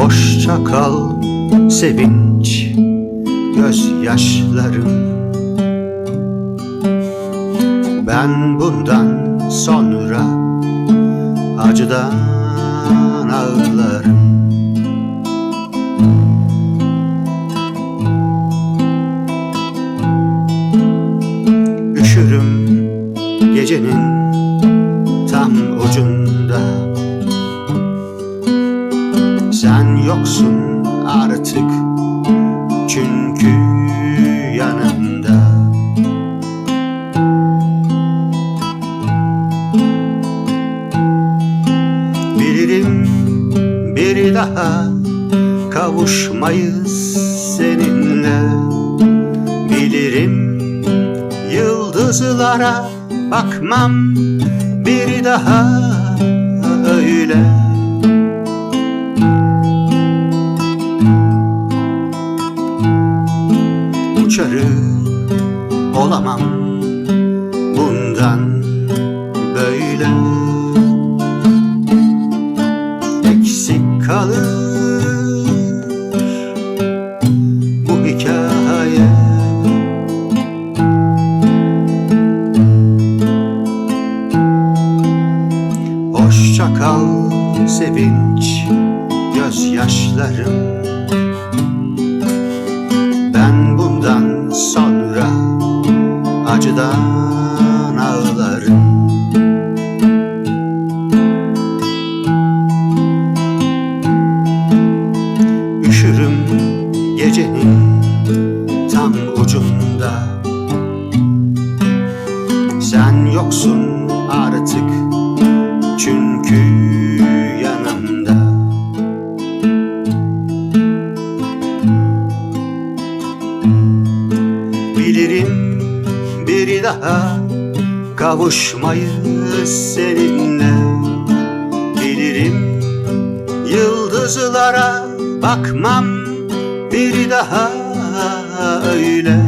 Hoşça kal sevinç gözyaşlarım. Ben bundan sonra acıdan ağlarım. Üşürüm gecenin tam ucunda yoksun artık. Çünkü yanımda. Bilirim bir daha kavuşmayız seninle. Bilirim yıldızlara bakmam bir daha öyle Uçarı olamam. Bundan böyle Eksik kalır bu hikaye. Hoşça kal sevinç gözyaşlarım acıdan ağlarım. Üşürüm gecenin tam ucunda. Sen yoksun bir daha kavuşmayız seninle Bilirim. Yıldızlara bakmam bir daha öyle.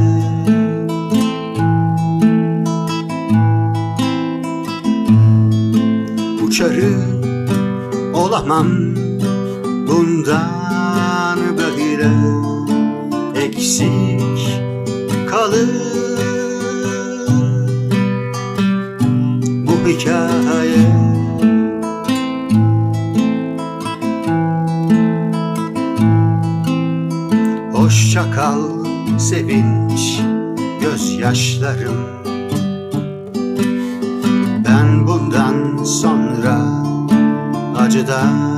Uçarı olamam bundan böyle. Eksik hikaye. Hoşça kal sevinç gözyaşlarım. Ben bundan sonra acıdan